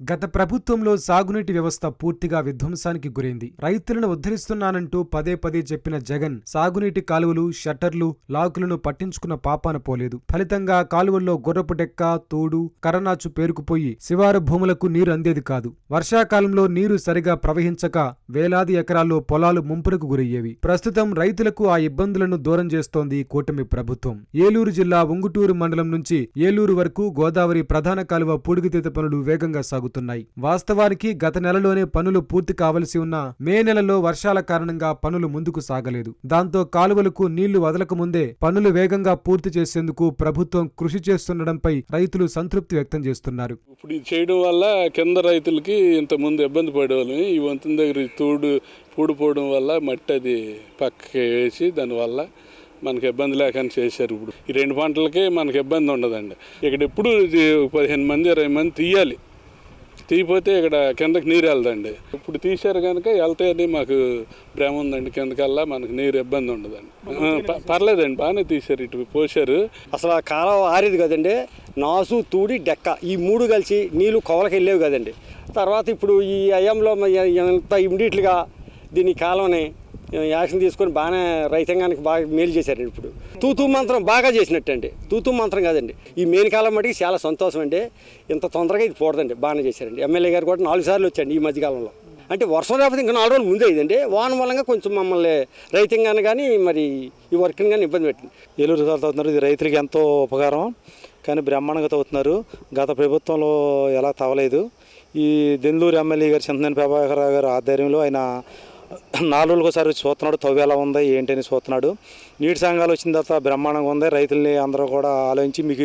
గత ప్రభుత్వంలో సాగునీటి వ్యవస్థ పూర్తిగా విధ్వంసానికి గురైంది. రైతులను ఉద్ధరిస్తున్నానంటూ పదే పదే చెప్పిన జగన్ సాగునీటి కాలువలు షట్టర్లు లాకులను పట్టించుకున్న పాపాన పోలేదు. ఫలితంగా కాలువల్లో గుర్రపు డెక్క తోడు కరనాచు పేరుకుపోయి శివారు భూములకు నీరు అందేది కాదు. వర్షాకాలంలో నీరు సరిగా ప్రవహించక వేలాది ఎకరాల్లో పొలాలు ముంపునకు గురయ్యేవి. ప్రస్తుతం రైతులకు ఆ ఇబ్బందులను దూరం చేస్తోంది కూటమి ప్రభుత్వం. ఏలూరు జిల్లా ఉంగుటూరు మండలం నుంచి ఏలూరు వరకు గోదావరి ప్రధాన కాలువ పూడికితీత పనులు వేగంగా సాగు సాగుతున్నాయి వాస్తవానికి గత నెలలోనే పనులు పూర్తి కావలసి ఉన్న మే నెలలో వర్షాల కారణంగా పనులు ముందుకు సాగలేదు. దాంతో కాలువలకు నీళ్ళు వదలక ముందే పనులు వేగంగా పూర్తి చేసేందుకు ప్రభుత్వం కృషి చేస్తుండడంపై రైతులు సంతృప్తి వ్యక్తం చేస్తున్నారు. ఇప్పుడు ఇది చేయడం వల్ల కింద రైతులకి ఇంత ముందు ఇబ్బంది పడేవాళ్ళని ఈ వంతెన దగ్గర తోడు పూడిపోవడం వల్ల మట్టి అది పక్కకి వేసి దానివల్ల మనకి ఇబ్బంది లేకుండా చేశారు ఇప్పుడు. ఈ రెండు పంటలకి మనకి ఇబ్బంది ఉండదండి. ఇక్కడ ఎప్పుడు ఇది పదిహేను మంది ఇరవై మంది తీయాలి. తీయపోతే ఇక్కడ కిందకి నీరు వెళ్దండి ఇప్పుడు తీశారు కనుక వెళ్తాయని మాకు భ్రమ ఉందండి. కిందకల్లా మనకు నీరు ఇబ్బంది ఉండదండి. పర్లేదండి. బాగానే తీశారు. ఇటు పోశారు. అసలు ఆ కాలం ఆరేది కదండి. నాసు తూడి డెక్క ఈ మూడు కలిసి నీళ్ళు కొవలకి వెళ్ళేవి కదండి. తర్వాత ఇప్పుడు ఈ అయంలో ఎంత ఇమ్మీడియట్గా దీని కాలంని యాక్షన్ తీసుకొని బాగానే రైతాంగానికి బాగా మేలు చేశారండి ఇప్పుడు. తూతూ మంత్రం బాగా చేసినట్టండి. తూతూ మంత్రం కాదండి. ఈ మేలు కాలం మటుకు చాలా సంతోషం అండి. ఇంత తొందరగా ఇది పోడదండి. బాగానే చేశారండి. ఎమ్మెల్యే గారు కూడా నాలుగు సార్లు వచ్చండి ఈ మధ్యకాలంలో. అంటే వర్షం లేకపోతే ఇంకా నాలుగు రోజులు ముందే ఇదండి. వాన మూలంగా కొంచెం మమ్మల్ని రైతాంగాన్ని కానీ మరి ఈ వర్క్ని కానీ ఇబ్బంది పెట్టింది. ఏలూరు సార్లు అవుతున్నారు ఇది రైతులకి ఎంతో ఉపకారం. కానీ బ్రహ్మాండంగా తవ్వుతున్నారు. గత ప్రభుత్వంలో ఎలా తవ్వలేదు. ఈ దెందూరు ఎమ్మెల్యే గారు చింతనేని ప్రభాకర్ గారు ఆధ్వర్యంలో ఆయన నాలుగు ఒకసారి వచ్చి చూస్తున్నాడు తవ్వు ఎలా ఉంది ఏంటని చూస్తున్నాడు. నీటి సంఘాలు వచ్చిన తర్వాత బ్రహ్మాండంగా ఉంది రైతుల్ని అందరూ కూడా ఆలోచించి మీకు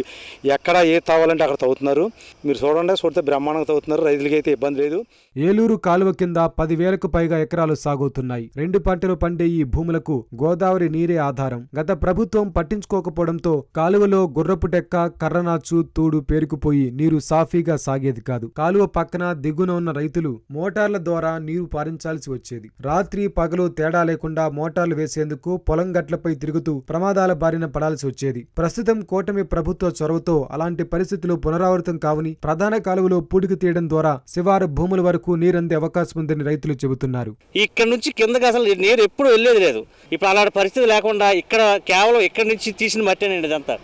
ఎక్కడ ఏ తవ్వాలంటే అక్కడ తవ్వుతున్నారు. మీరు చూడండి చూడితే బ్రహ్మాండంగా తవ్వుతున్నారు రైతులకి అయితే ఇబ్బంది లేదు. ఏలూరు కాలువ కింద పదివేలకు పైగా ఎకరాలు సాగుతున్నాయి. రెండు పంటలు పండే ఈ భూములకు గోదావరి నీరే ఆధారం. గత ప్రభుత్వం పట్టించుకోకపోవడంతో కాలువలో గుర్రపు డెక్క కర్రనాచు తూడు పేరుకుపోయి నీరు సాఫీగా సాగేది కాదు. కాలువ పక్కన దిగున ఉన్న రైతులు మోటార్ల ద్వారా నీరు పారించాల్సి వచ్చేది. రాత్రి పగలు తేడా లేకుండా మోటార్లు వేసేందుకు పొలం గట్లపై తిరుగుతూ ప్రమాదాల బారిన పడాల్సి వచ్చేది. ప్రస్తుతం కూటమి ప్రభుత్వ చొరవతో అలాంటి పరిస్థితులు పునరావృతం కావని ప్రధాన కాలువలో పూడికి తీయడం ద్వారా శివారు భూముల వరకు నీరందే అవకాశం ఉందని రైతులు చెబుతున్నారు. ఇక్కడ నుంచి కిందకి అసలు నీరు ఎప్పుడు వెళ్ళేది లేదు. ఇప్పుడు అలాంటి పరిస్థితి లేకుండా ఇక్కడ కేవలం ఇక్కడ నుంచి తీసిన మట్టేనండి ఇదంతా.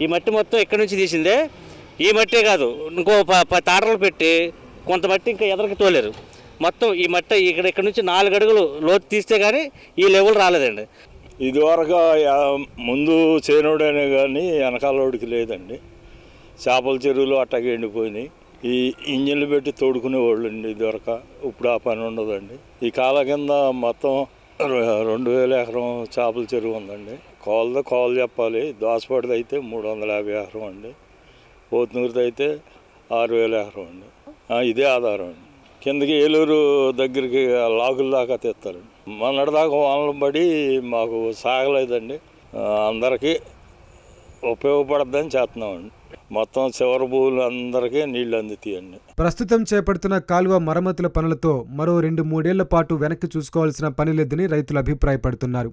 ఈ మట్టి మొత్తం ఇక్కడ నుంచి తీసిందే. ఈ మట్టే కాదు ఇంకో ప- తాటలు పెట్టి కొంత మట్టి ఇంకా ఎదరికి తోలేరు. మొత్తం ఈ మట్ట ఇక్కడ ఇక్కడ నుంచి నాలుగు అడుగులు లోతు తీస్తే కానీ ఈ లెవెల్ రాలేదండి. ఇదివరకు ముందు చేనుడనే కానీ వెనకాలోడికి లేదండి. చేపల చెరువులు అట్టగా ఎండిపోయినాయి. ఈ ఇంజన్లు పెట్టి తోడుకునేవాళ్ళు అండి ఇదివరకు. ఇప్పుడు ఆ పని ఉండదండి. ఈ కాల కింద మొత్తం రెండు వేల ఎకరం చేపల చెరువు ఉందండి. కోలది కోలు చెప్పాలి. దోసపాటిది అయితే మూడు వందల యాభై ఎకరం అండి. పోతునూరిది అయితే ఆరు వేల ఎకరం అండి. ఇదే ఆధారం అండి. కిందకి ఏలూరు దగ్గరికి లాగుల దాకా తెస్తారు. మొన్నటిదాకా వానలు పడి మాకు సాగలేదండి. అందరికీ ఉపయోగపడద్దని చేస్తున్నామండి. మొత్తం చివరి భూములు అందరికీ నీళ్ళు అందుతాయండి. ప్రస్తుతం చేపడుతున్న కాలువ మరమ్మతుల పనులతో మరో రెండు మూడేళ్ళ పాటు వెనక్కి చూసుకోవాల్సిన పని లేదని రైతులు అభిప్రాయపడుతున్నారు.